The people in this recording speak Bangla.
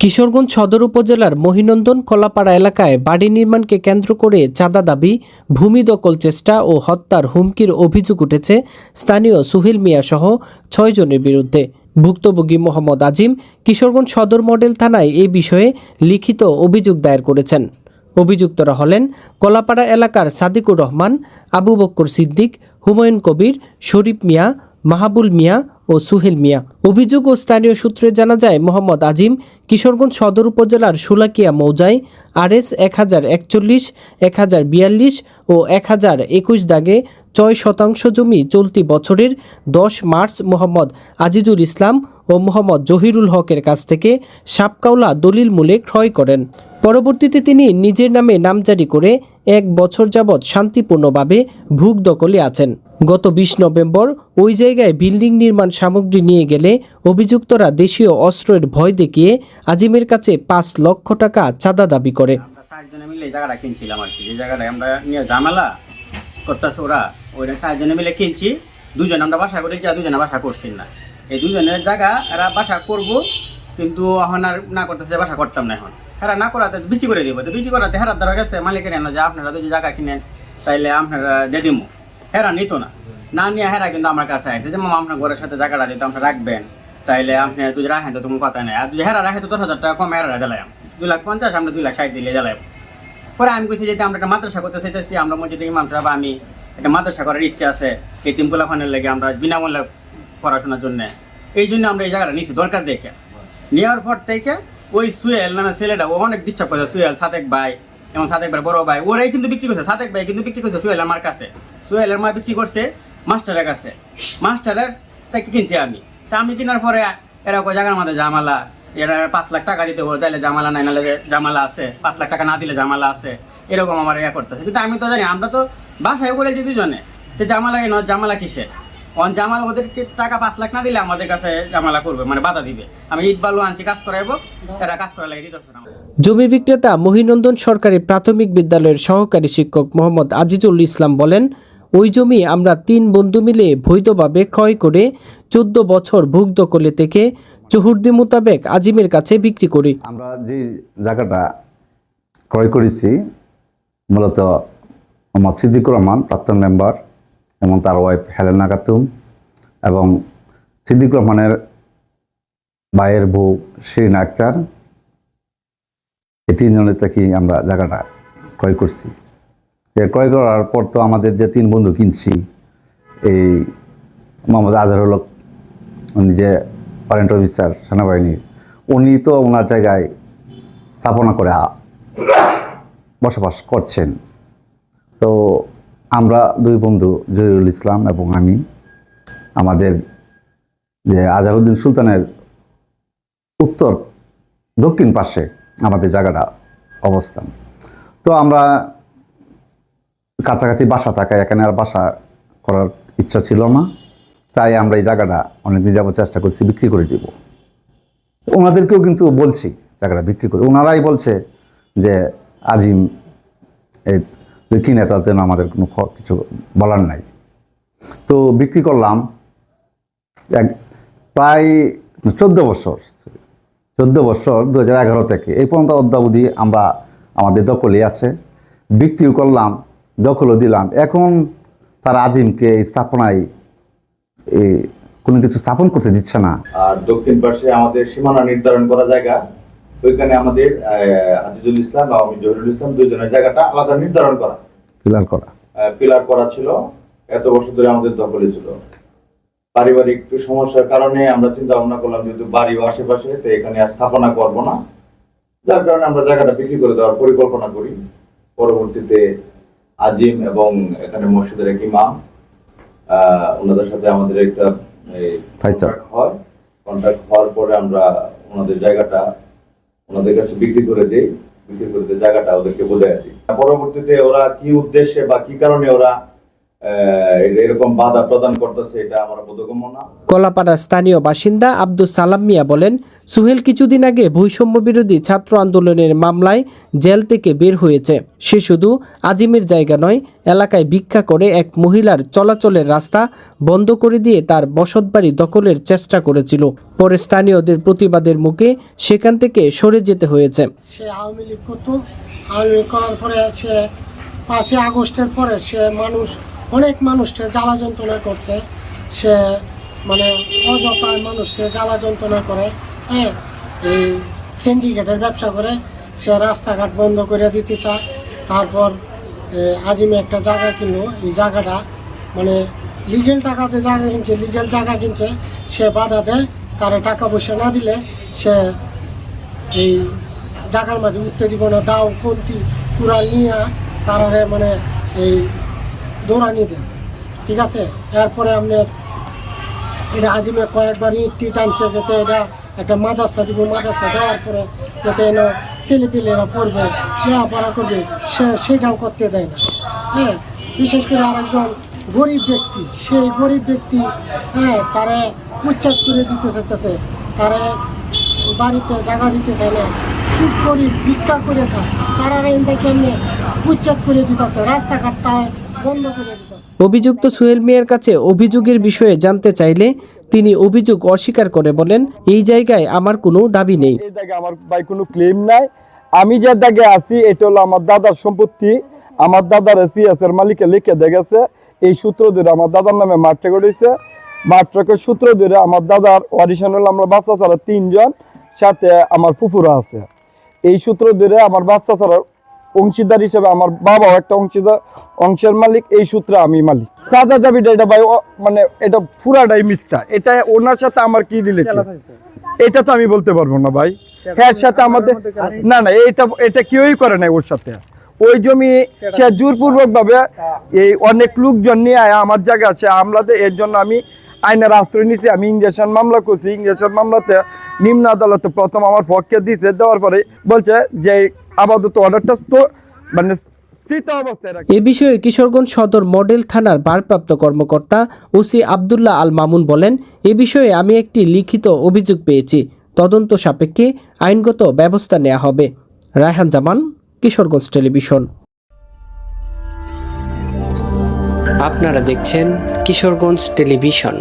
কিশোরগঞ্জ সদর উপজেলার মহিনন্দন কলাপাড়া এলাকায় বাড়ি নির্মাণকে কেন্দ্র করে চাঁদা দাবি, ভূমি দখল চেষ্টা ও হত্যার হুমকির অভিযোগ উঠেছে স্থানীয় সুহিল মিয়া সহ ছয়জনের বিরুদ্ধে। ভুক্তভোগী মোহাম্মদ আজিম কিশোরগঞ্জ সদর মডেল থানায় এই বিষয়ে লিখিত অভিযোগ দায়ের করেছেন। অভিযুক্তরা হলেন কলাপাড়া এলাকার সাদিকুর রহমান, আবু বক্কর সিদ্দিক, হুমায়ুন কবির, শরীফ মিয়া, মাহাবুল মিয়া ও সুহেল মিয়া। অভিযোগ ও স্থানীয় সূত্রে জানা যায়, মোহাম্মদ আজিম কিশোরগঞ্জ সদর উপজেলার সুলাকিয়া মৌজায় আরএস এক হাজার একচল্লিশ, এক হাজার বিয়াল্লিশ ও এক হাজার একুশ দাগে ছয় শতাংশ জমি চলতি বছরের দশ মার্চ মোহাম্মদ আজিজুল ইসলাম ও মোহাম্মদ জহিরুল হকের কাছ থেকে সাপকাওলা দলিল মূলে ক্রয় করেন। পরবর্তীতে তিনি নিজের নামে নামজারি করে এক বছর যাবৎ শান্তিপূর্ণভাবে ভূক দখলে আছেন। গত বিশ নভেম্বর ওই জায়গায় বিল্ডিং নির্মাণ সামগ্রী নিয়ে গেলে অভিযুক্তরা দেশীয় অস্ত্রের ভয় দেখিয়ে আজিমের কাছে পাঁচ লক্ষ টাকা চাঁদা দাবি করে। চারজনে মিলে জায়গাটা কিনছিলাম আর কি। এই জায়গাটায় আমরা নিয়ে ঝামেলা করতেছে ওরা, ওইটা চারজনে মিলে কিনছি। দুজন আমরা বাসা করেছি আর দুজনে বাসা করছি না। এই দুজনের জায়গা এরা বাসা করব, কিন্তু এখন আর না করতেছে, বাসা করতাম না এখন। এরা না করাতে বিক্রি করে দিব। তো বিক্রি করাতে হেরার দ্বারা গেছে, মালিকের এনে যে আপনারা যদি জায়গা কিনেন, তাইলে আপনারা দিয়ে দিব হেরা নিত না। না নিয়ে হেরা কিন্তু আমার কাছে আছে যে মামা আপনার ঘরের সাথে জায়গাটা দিতে আপনি রাখবেন, তাইলে আপনি যদি রাখেন তো তোমার কথা নেই। আর যদি হেরা রাখে তো দশ হাজার টাকা কম হেরা দিলাম দুই লাখ পঞ্চাশ, আমরা দুই লাখ ষাট দিলে জ্বালাম পরে আমি কইছি যে আমরা একটা মাদ্রাসা করতে চাইতেছি, আমরা মসজিদে ইমাম সাহেব, আমি একটা মাদ্রাসা করার ইচ্ছা আছে। এই তিনকুলা ফানের লেগে আমরা বিনামূল্যে পড়াশোনার জন্য। এই জন্য আমরা এই জায়গাটা নিয়েছি, দরকার দেখে। নেওয়ার পর থেকে ওই সুয়েল নামে ছেলেটা, ও অনেক ডিস্টার্ব করেছে সুয়েল সাতেক ভাই এবং সাতেক ভাই বড় ভাই, ওরাই কিন্তু বিক্রি করছে সাতেক ভাই কিন্তু বিক্রি করছে সুয়েল আমার কাছে সুয়েলের মা বিক্রি করছে মাস্টারের কাছে। মাস্টারের থেকে কিনছি আমি। তা আমি কেনার পরে এরা কয় জায়গার মধ্যে জামালা এরা পাঁচ লাখ টাকা দিতে বলে তাহলে জামালা নাই, নাহলে জামালা আছে। পাঁচ লাখ টাকা না দিলে জামালা আছে। এরকম আমার ইয়ে করতেছে। কিন্তু আমি তো জানি, আমরা তো বাসায় করে দিই দুজনে। তো জামালা কেন? জামালা কিসে অন জামালা ওদেরকে টাকা পাঁচ লাখ না দিলে আমাদের কাছে জামালা করবে মানে বাধা দিবে। আমি ইট বালু আনছি কাজ করাইবো এরা কাজ করা লাগে দিতেছে না জমি বিক্রেতা মহিনন্দন সরকারি প্রাথমিক বিদ্যালয়ের সহকারী শিক্ষক মোহাম্মদ আজিজুল ইসলাম বলেন ওই জমি আমরা তিন বন্ধু মিলে বৈধভাবে ক্রয় করে চোদ্দ বছর ভোগ দখলে থেকে চহুর্দি মোতাবেক আজিমের কাছে বিক্রি করি। আমরা যে জায়গাটা ক্রয় করেছি মূলত আমার সিদ্দিকুর রহমান প্রাক্তন মেম্বার এবং তার ওয়াইফ হেলেনা খাতুন এবং সিদ্দিকুর রহমানের ভাইয়ের বউ শিরিন আক্তার এই তিনজনের থেকে আমরা জায়গাটা ক্রয় করছি। ক্রয় করার পর তো আমাদের যে তিন বন্ধু কিনছি, এই মোহাম্মদ আজহারুল উনি যে ওয়ারেন্ট অফিসার সেনাবাহিনীর উনি তো ওনার জায়গায় স্থাপনা করে বসবাস করছেন। তো আমরা দুই বন্ধু, জহিরুল ইসলাম এবং আমি, আমাদের যে আজহারউদ্দিন সুলতানের উত্তর দক্ষিণ পাশে আমাদের জায়গাটা অবস্থান। তো আমরা কাছাকাছি বাসা থাকায় এখানে আর বাসা করার ইচ্ছা ছিল না, তাই আমরা এই জায়গাটা অনেকদিন যাব চেষ্টা করছি বিক্রি করে দিব। ওনাদেরকেও কিন্তু বলছি জায়গাটা বিক্রি করে। ওনারাই বলছে যে আজিম, এই তুই কিনে তাতে আমাদের কোনো কিছু বলার নাই। তো বিক্রি করলাম এক, প্রায় চোদ্দ বছর চোদ্দ বছর দু হাজার এগারো থেকে। এই পর্যন্ত অদ্যাবধি আমরা আমাদের দখলে আছে। বিক্রিও করলাম, দখলও দিলাম। এখন তার আজিমকে এই স্থাপনায় কোনো কিছু স্থাপন করতে দিচ্ছে না। আর দক্ষিণ পাশে আমাদের সীমানা নির্ধারণ করা জায়গা। ওইখানে আমাদের আজিজুল ইসলাম এবং আমি জহিরুল ইসলাম দুজনের জায়গাটা আলাদা নির্ধারণ করা। ফিলার করা। পিলার করা ছিল। এত বছর ধরে আমাদের দখলে ছিল। পারিবারিক একটু সমস্যার কারণে আমরা চিন্তা ভাবনা করলাম যেহেতু বাড়ি ও আশেপাশে তো এখানে আর স্থাপনা করব না। যার কারণে আমরা জায়গাটা বিক্রি করে দেওয়ার পরিকল্পনা করি। পরবর্তীতে আজিম এবং এখানে মসজিদের এক ইমাম আহ, ওনাদের সাথে আমাদের একটা হয়। কন্ট্রাক্ট হওয়ার পরে আমরা ওনাদের জায়গাটা ওনাদের কাছে বিক্রি করে দেই, বিক্রি করে দিয়ে জায়গাটা ওদেরকে বোঝাই দিই। পরবর্তীতে ওরা কি উদ্দেশ্যে বা কি কারণে ওরা এরকম বাধা প্রদান করতেছে, এটা আমার বোধগম্য না। স্থানীয় বাসিন্দা আব্দুল সালাম মিয়া বলেন সুহেল কিছুদিন আগে বৈষম্য বিরোধী ছাত্র আন্দোলনের মামলায় জেল থেকে বের হয়েছে। সে শুধু আজিমের জায়গা নয়, এলাকায় ভিক্ষা করে এক মহিলার চলাচলের রাস্তা বন্ধ করে দিয়ে তার বসতবাড়ি দখলের চেষ্টা করেছিল। পরে স্থানীয়দের প্রতিবাদের মুখে সেখান থেকে সরে যেতে হয়েছে। সে আওয়ামী লীগ করতো। আওয়ামী করার পরে সে পাঁচই আগস্টের পরে সে মানুষ, অনেক মানুষকে জ্বালা যন্ত্রণা করছে। সে মানে অযথায় মানুষকে জ্বালা যন্ত্রণা করে। হ্যাঁ এই সিন্ডিকেটের ব্যবসা করে, সে রাস্তাঘাট বন্ধ করে দিতে চায়। তারপর আজিমে একটা জায়গা কিনলো। এই জায়গাটা মানে লিগেল টাকাতে জায়গা কিনছে লিগেল জায়গা কিনছে। সে বাধা দেয়, তারা টাকা পয়সা না দিলে সে এই জায়গার মাঝে উঠতে দিব না, দাও, কন্তি, কুড়াল নিয়ে তারারে মানে এই দৌড়ানি দেয়। ঠিক আছে? এরপরে আপনার, এটা আজিমে কয়েকবার ইট টিট আনছে, যাতে এটা একটা মাদ্রাসা দিব, মাদ্রাসা দেওয়ার পরে যাতে এনে ছেলেপিলেরা পড়বে, লেখাপড়া করবে, সে সেটাও করতে দেয় না। হ্যাঁ বিশেষ করে আরেকজন গরিব ব্যক্তি, সেই গরিব ব্যক্তি হ্যাঁ তারা উচ্ছেদ করে দিতে চাইতেছে, তারা বাড়িতে জায়গা দিতে চায় না। খুব গরিব, ভিক্ষা করে খায়, তারা এনতে কেমনে উচ্ছেদ করে দিতেছে, রাস্তাঘাট তারা অভিযুক্ত সোহেল মিয়ার কাছে অভিযোগের বিষয়ে জানতে চাইলে তিনি অভিযোগ অস্বীকার করে বলেন এই জায়গায় আমার কোনো দাবি নেই। এই আমার ভাই কোনো ক্লেম নাই। আমি যে দাগে আছি এটা হলো আমার দাদার সম্পত্তি। আমার দাদার সিএসের মালিকে লিখে দেখেছে এই সূত্র ধরে আমার দাদার নামে মাঠটা করেছে মাঠটাকের সূত্র ধরে আমার দাদার অডিশন হলো আমরা বাচ্চা ছাড়া তিনজন সাথে আমার ফুফুরা আছে। এই সূত্র ধরে আমার বাচ্চা ছাড়া অংশীদার হিসেবে আমার বাবাও একটা অংশীদার অংশের মালিক এই সূত্রে আমি মালিক। সাদা দাবিটা এটা ভাই মানে এটা পুরাটাই মিথ্যা। এটা ওনার সাথে আমার কি রিলেটেড এটা তো আমি বলতে পারব না ভাই। হ্যাঁ সাথে আমাদের না না এটা এটা কেউই করে নাই ওর সাথে। ওই জমি সে জোরপূর্বক ভাবে এই অনেক লোকজন নিয়ে আয় আমার জায়গা আছে আমলাতে এর জন্য আমি আইনের আশ্রয় নিছি, আমি ইঞ্জেকশন মামলা করছি ইঞ্জেকশন মামলাতে নিম্ন আদালতে প্রথম আমার পক্ষে দিছে, দেওয়ার পরে বলছে যে আপাতত অর্ডারটা মানে এ বিষয়ে কিশোরগঞ্জ সদর মডেল থানার ভারপ্রাপ্ত কর্মকর্তা ওসি আবদুল্লাহ আল মামুন বলেন, এ বিষয়ে আমি একটি লিখিত অভিযোগ পেয়েছি। তদন্ত সাপেক্ষে আইনগত ব্যবস্থা নেওয়া হবে। রায়হান জামান, কিশোরগঞ্জ টেলিভিশন। আপনারা দেখছেন কিশোরগঞ্জ টেলিভিশন।